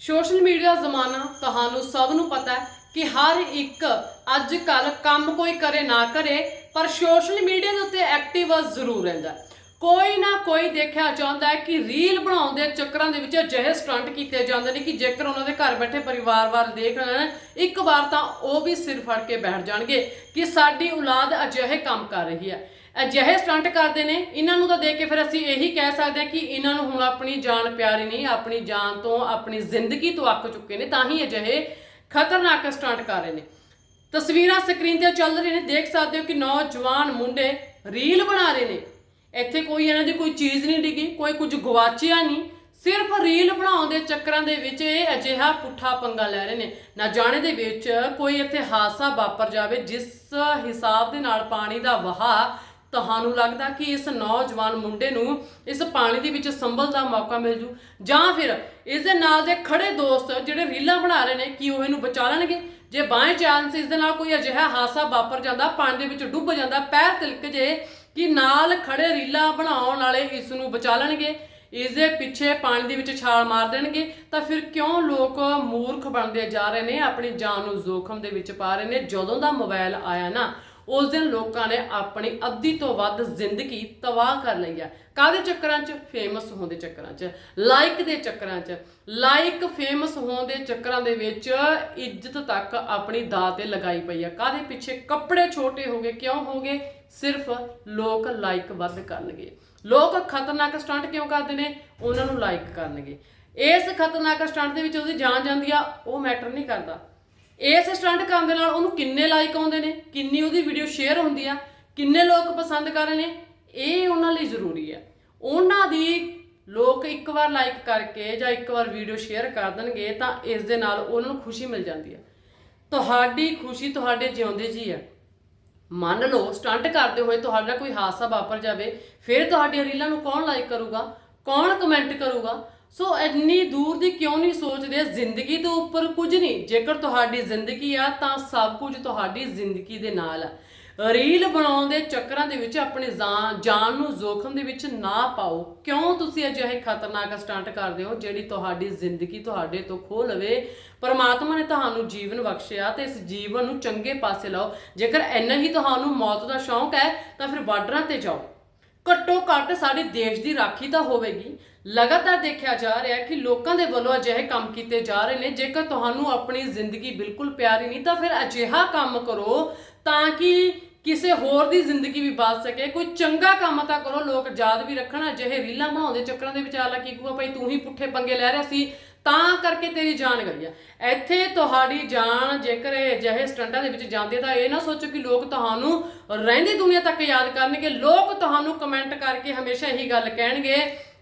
Social media ਜ਼ਮਾਨਾ ਤੁਹਾਨੂੰ ਸਭ ਨੂੰ ਪਤਾ ਹੈ ਕਿ ਹਰ ਇੱਕ ਅੱਜ ਕੱਲ ਕੰਮ ਕੋਈ ਕਰੇ ਨਾ ਕਰੇ, ਪਰ ਸੋਸ਼ਲ ਮੀਡੀਆ ਦੇ ਉੱਤੇ ਐਕਟਿਵ ਜ਼ਰੂਰ ਰਹਿੰਦਾ ਕੋਈ ਨਾ ਕੋਈ ਦੇਖਿਆ ਚਾਹੁੰਦਾ ਹੈ ਕਿ ਰੀਲ ਬਣਾਉਣ ਦੇ ਚੱਕਰਾਂ ਦੇ ਵਿੱਚ ਅਜਿਹੇ ਸਟੰਟ ਕੀਤੇ ਜਾਂਦੇ ਨੇ ਕਿ ਜੇਕਰ ਉਹਨਾਂ ਦੇ ਘਰ ਬੈਠੇ ਪਰਿਵਾਰ ਵੱਲ ਦੇਖ ਲੈਣ ਇੱਕ ਵਾਰ ਤਾਂ ਉਹ ਵੀ ਸਿਰ ਫੜ ਕੇ ਬੈਠ ਜਾਣਗੇ ਕਿ ਸਾਡੀ ਔਲਾਦ ਅਜਿਹੇ ਕੰਮ ਕਰ ਰਹੀ ਹੈ। ਅਜਿਹੇ ਸਟੰਟ ਕਰਦੇ ਨੇ, ਇਹਨਾਂ ਨੂੰ ਤਾਂ ਦੇਖ ਕੇ ਫਿਰ ਅਸੀਂ ਇਹੀ ਕਹਿ ਸਕਦੇ ਹਾਂ ਕਿ ਇਹਨਾਂ ਨੂੰ ਹੁਣ ਆਪਣੀ ਜਾਨ ਪਿਆਰੀ ਨਹੀਂ, ਆਪਣੀ ਜਾਨ ਤੋਂ, ਆਪਣੀ ਜ਼ਿੰਦਗੀ ਤੋਂ ਅੱਕ ਚੁੱਕੇ ਨੇ, ਤਾਂ ਹੀ ਅਜਿਹੇ ਖਤਰਨਾਕ ਸਟੰਟ ਕਰ ਰਹੇ ਨੇ। ਤਸਵੀਰਾਂ ਸਕਰੀਨ ਤੇ ਚੱਲ ਰਹੀਆਂ ਨੇ, ਦੇਖ ਸਕਦੇ ਹੋ ਕਿ ਨੌਜਵਾਨ ਮੁੰਡੇ ਰੀਲ ਬਣਾ ਰਹੇ ਨੇ। ਇੱਥੇ ਕੋਈ ਇਹਨਾਂ ਦੀ ਕੋਈ ਚੀਜ਼ ਨਹੀਂ ਡਿੱਗੀ, ਕੋਈ ਕੁਝ ਗਵਾਚਿਆ ਨਹੀਂ, ਸਿਰਫ ਰੀਲ ਬਣਾਉਣ ਦੇ ਚੱਕਰਾਂ ਦੇ ਵਿੱਚ ਇਹ ਅਜਿਹਾ ਪੁੱਠਾ ਪੰਗਾ ਲੈ ਰਹੇ ਨੇ। ਨਾ ਜਾਣੇ ਦੇ ਵਿੱਚ ਕੋਈ ਇੱਥੇ ਹਾਦਸਾ ਵਾਪਰ ਜਾਵੇ, ਜਿਸ ਹਿਸਾਬ ਦੇ ਨਾਲ ਪਾਣੀ ਦਾ ਵਹਾਅ ਤੁਹਾਨੂੰ ਲੱਗਦਾ ਕਿ ਇਸ ਨੌਜਵਾਨ ਮੁੰਡੇ ਨੂੰ ਇਸ ਪਾਣੀ ਦੇ ਵਿੱਚ ਸੰਭਲ ਦਾ ਮੌਕਾ ਮਿਲ ਜੂ? ਜਾਂ ਫਿਰ ਇਸ ਦੇ ਨਾਲ ਦੇ ਖੜੇ ਦੋਸਤ ਜਿਹੜੇ ਰੀਲਾਂ ਬਣਾ ਰਹੇ ਨੇ, ਕੀ ਉਹ ਇਹਨੂੰ ਬਚਾ ਲੈਣਗੇ? ਜੇ ਬਾਏ ਚਾਂਸ ਇਸ ਦੇ ਨਾਲ ਕੋਈ ਅਜਿਹਾ ਹਾਦਸਾ ਵਾਪਰ ਜਾਂਦਾ, ਪਾਣੀ ਦੇ ਵਿੱਚ ਡੁੱਬ ਜਾਂਦਾ, ਪੈਰ ਤਿਲਕ ਜੇ, ਕਿ ਨਾਲ ਖੜੇ ਰੀਲਾਂ ਬਣਾਉਣ ਵਾਲੇ ਇਸ ਨੂੰ ਬਚਾ ਲੈਣਗੇ? ਇਸ ਦੇ ਪਿੱਛੇ ਪਾਣੀ ਦੇ ਵਿੱਚ ਛਾਲ ਮਾਰ ਦੇਣਗੇ? ਤਾਂ ਫਿਰ ਕਿਉਂ ਲੋਕ ਮੂਰਖ ਬਣਦੇ ਜਾ ਰਹੇ ਨੇ? ਆਪਣੀ ਜਾਨ ਨੂੰ ਜ਼ੋਖਮ ਦੇ ਵਿੱਚ ਪਾ ਰਹੇ ਨੇ? ਜਦੋਂ ਦਾ ਮੋਬਾਈਲ ਆਇਆ ਨਾ ਉਸ ਦਿਨ ਲੋਕਾਂ ਨੇ ਆਪਣੀ ਅੱਧੀ ਤੋਂ ਵੱਧ ਜ਼ਿੰਦਗੀ ਤਬਾਹ ਕਰ ਲਈ ਆ ਕਾਦੇ ਚੱਕਰਾਂ 'ਚ? ਫੇਮਸ ਹੋਣ ਦੇ ਚੱਕਰਾਂ 'ਚ। ਲਾਈਕ ਦੇ ਚੱਕਰਾਂ 'ਚ। ਲਾਈਕ ਫੇਮਸ ਹੋਣ ਦੇ ਚੱਕਰਾਂ ਦੇ ਵਿੱਚ ਇੱਜ਼ਤ ਤੱਕ ਆਪਣੀ ਦਾਅ ਤੇ ਲਗਾਈ ਪਈ ਆ ਕਾਦੇ ਪਿੱਛੇ? ਕੱਪੜੇ ਛੋਟੇ ਹੋ ਗਏ। ਕਿਉਂ ਹੋ ਗਏ? ਸਿਰਫ ਲੋਕ ਲਾਈਕ ਵੱਧ ਕਰਨਗੇ। ਲੋਕ ਖਤਰਨਾਕ ਸਟੰਟ ਕਿਉਂ ਕਰਦੇ ਨੇ? ਉਹਨਾਂ ਨੂੰ ਲਾਈਕ ਕਰਨਗੇ। ਇਸ ਖਤਰਨਾਕ ਸਟੰਟ ਦੇ ਵਿੱਚ ਉਹਦੀ ਜਾਨ ਜਾਂਦੀ ਆ, ਉਹ ਮੈਟਰ ਨਹੀਂ ਕਰਦਾ। ਇਸ ਸਟੰਟ ਕਰਨ ਦੇ ਨਾਲ ਉਹਨੂੰ ਕਿੰਨੇ ਲਾਈਕ ਆਉਂਦੇ ਨੇ, ਕਿੰਨੀ ਉਹਦੀ ਵੀਡੀਓ ਸ਼ੇਅਰ ਹੁੰਦੀ ਆ, ਕਿੰਨੇ ਲੋਕ ਪਸੰਦ ਕਰ ਰਹੇ ਨੇ, ਇਹ ਉਹਨਾਂ ਲਈ ਜ਼ਰੂਰੀ ਹੈ ਉਹਨਾਂ ਦੀ ਲੋਕ ਇੱਕ ਵਾਰ ਲਾਈਕ ਕਰਕੇ ਜਾਂ ਇੱਕ ਵਾਰ ਵੀਡੀਓ ਸ਼ੇਅਰ ਕਰ ਦੇਣਗੇ ਤਾਂ ਇਸ ਦੇ ਨਾਲ ਉਹਨਾਂ ਨੂੰ ਖੁਸ਼ੀ ਮਿਲ ਜਾਂਦੀ ਹੈ ਤੁਹਾਡੀ ਖੁਸ਼ੀ ਤੁਹਾਡੇ ਜਿਉਂਦੇ ਜੀ ਹੈ ਮੰਨ ਲਓ ਸਟੰਟ ਕਰਦੇ ਹੋਏ ਤੁਹਾਡਾ ਕੋਈ ਹਾਦਸਾ ਵਾਪਰ ਜਾਵੇ, ਫਿਰ ਤੁਹਾਡੀਆਂ ਰੀਲਾਂ ਨੂੰ ਕੌਣ ਲਾਈਕ ਕਰੂਗਾ, ਕੌਣ ਕਮੈਂਟ ਕਰੂਗਾ? ਸੋ ਇੰਨੀ ਦੂਰ ਦੀ ਕਿਉਂ ਨਹੀਂ ਸੋਚਦੇ? ਜ਼ਿੰਦਗੀ ਤੋਂ ਉੱਪਰ ਕੁਝ ਨਹੀਂ। ਜੇਕਰ ਤੁਹਾਡੀ ਜ਼ਿੰਦਗੀ ਆ, ਤਾਂ ਸਭ ਕੁਝ ਤੁਹਾਡੀ ਜ਼ਿੰਦਗੀ ਦੇ ਨਾਲ ਆ। ਰੀਲ ਬਣਾਉਣ ਦੇ ਚੱਕਰਾਂ ਦੇ ਵਿੱਚ ਆਪਣੀ ਜਾਨ ਜਾਨ ਨੂੰ ਜ਼ੋਖਮ ਦੇ ਵਿੱਚ ਨਾ ਪਾਓ। ਕਿਉਂ ਤੁਸੀਂ ਅਜਿਹੇ ਖਤਰਨਾਕ ਸਟੰਟ ਕਰਦੇ ਹੋ ਜਿਹੜੀ ਤੁਹਾਡੀ ਜ਼ਿੰਦਗੀ ਤੁਹਾਡੇ ਤੋਂ ਖੋਹ ਲਵੇ? ਪਰਮਾਤਮਾ ਨੇ ਤੁਹਾਨੂੰ ਜੀਵਨ ਬਖਸ਼ਿਆ ਤੇ ਇਸ ਜੀਵਨ ਨੂੰ ਚੰਗੇ ਪਾਸੇ ਲਾਓ। ਜੇਕਰ ਇੰਨਾ ਹੀ ਤੁਹਾਨੂੰ ਮੌਤ ਦਾ ਸ਼ੌਂਕ ਹੈ, ਤਾਂ ਫਿਰ ਬਾਰਡਰਾਂ ਤੇ ਜਾਓ। ਘੱਟੋ ਘੱਟ ਸਾਡੇ ਦੇਸ਼ ਦੀ ਰਾਖੀ ਤਾਂ ਹੋਵੇਗੀ। ਲਗਾਤਾਰ ਦੇਖਿਆ ਜਾ ਰਿਹਾ ਹੈ ਕਿ ਲੋਕਾਂ ਦੇ ਵੱਲੋਂ ਅਜਿਹੇ ਕੰਮ ਕੀਤੇ ਜਾ ਰਹੇ ਨੇ। ਜੇਕਰ ਤੁਹਾਨੂੰ ਆਪਣੀ ਜ਼ਿੰਦਗੀ ਬਿਲਕੁਲ ਪਿਆਰੀ ਨਹੀਂ, ਤਾਂ ਫਿਰ ਅਜਿਹਾ ਕੰਮ ਕਰੋ ਤਾਂ ਕਿ ਕਿਸੇ ਹੋਰ ਦੀ ਜ਼ਿੰਦਗੀ ਵੀ ਬਚ ਸਕੇ। ਕੋਈ ਚੰਗਾ ਕੰਮ ਤਾਂ ਕਰੋ, ਲੋਕ ਯਾਦ ਵੀ ਰੱਖਣ। ਅਜਿਹੇ ਰੀਲਾਂ ਬਣਾਉਂਦੇ ਚੱਕਰਾਂ ਦੇ ਵਿੱਚ ਆਲਾ ਕੀ ਕਹੂਗਾ ਭਾਈ ਤੂੰ ਹੀ ਪੁੱਠੇ ਪੰਗੇ ਲੈ ਰਿਹਾ ਸੀ, ਤਾਂ ਕਰਕੇ ਤੇਰੀ ਜਾਨ ਗਈ ਆ। ਇੱਥੇ ਤੁਹਾਡੀ ਜਾਨ ਜੇਕਰ ਇਹ ਅਜਿਹੇ ਸਟੰਟਾਂ ਦੇ ਵਿੱਚ ਜਾਂਦੇ ਤਾਂ ਇਹ ਨਾ ਸੋਚੋ ਕਿ ਲੋਕ ਤੁਹਾਨੂੰ ਰਹਿੰਦੀ ਦੁਨੀਆ ਤੱਕ ਯਾਦ ਕਰਨਗੇ। ਲੋਕ ਤੁਹਾਨੂੰ ਕਮੈਂਟ ਕਰਕੇ ਹਮੇਸ਼ਾ ਇਹੀ ਗੱਲ ਕਹਿਣਗੇ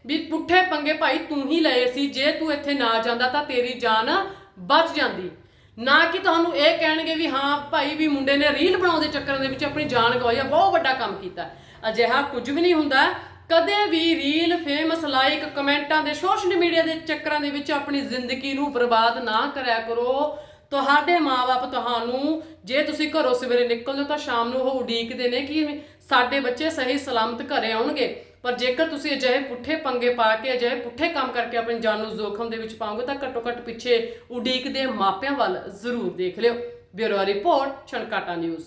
ਵੀ ਪੁੱਠੇ ਪੰਗੇ ਭਾਈ ਤੂੰ ਹੀ ਲਏ ਸੀ, ਜੇ ਤੂੰ ਇੱਥੇ ਨਾ ਜਾਂਦਾ ਤਾਂ ਤੇਰੀ ਜਾਨ ਬਚ ਜਾਂਦੀ। ਨਾ ਕਿ ਤੁਹਾਨੂੰ ਇਹ ਕਹਿਣਗੇ ਵੀ ਹਾਂ, ਭਾਈ ਵੀ ਮੁੰਡੇ ਨੇ ਰੀਲ ਬਣਾਉਣ ਦੇ ਚੱਕਰਾਂ ਦੇ ਵਿੱਚ ਆਪਣੀ ਜਾਨ ਗਵਾਈ ਆ, ਬਹੁਤ ਵੱਡਾ ਕੰਮ ਕੀਤਾ। ਅਜਿਹਾ ਕੁਝ ਵੀ ਨਹੀਂ ਹੁੰਦਾ। ਕਦੇ ਵੀ ਰੀਲ ਫੇਮਸ ਲਾਈਕ ਕਮੈਂਟਾਂ ਦੇ ਸੋਸ਼ਲ ਮੀਡੀਆ ਦੇ ਚੱਕਰਾਂ ਦੇ ਵਿੱਚ ਆਪਣੀ ਜ਼ਿੰਦਗੀ ਨੂੰ ਬਰਬਾਦ ਨਾ ਕਰਿਆ ਕਰੋ। ਤੁਹਾਡੇ ਮਾਪੇ ਤੁਹਾਨੂੰ, ਜੇ ਤੁਸੀਂ ਘਰੋਂ ਸਵੇਰੇ ਨਿਕਲਦੇ ਹੋ ਤਾਂ ਸ਼ਾਮ ਨੂੰ ਉਹ ਉਡੀਕਦੇ ਨੇ ਕਿ ਸਾਡੇ ਬੱਚੇ ਸਹੀ ਸਲਾਮਤ ਘਰੇ ਆਉਣਗੇ। ਪਰ ਜੇਕਰ ਤੁਸੀਂ ਅਜਿਹੇ ਪੁੱਠੇ ਪੰਗੇ ਪਾ ਕੇ, ਅਜਿਹੇ ਪੁੱਠੇ ਕੰਮ ਕਰਕੇ ਆਪਣੀ ਜਾਨ ਨੂੰ ਜ਼ੋਖਮ ਦੇ ਵਿੱਚ ਪਾਓਗੇ, ਤਾਂ ਘੱਟੋ ਘੱਟ ਪਿੱਛੇ ਉਡੀਕ ਦੇ ਮਾਪਿਆਂ ਵੱਲ ਜ਼ਰੂਰ ਦੇਖ ਲਿਓ। Bureau report, Chhankata news.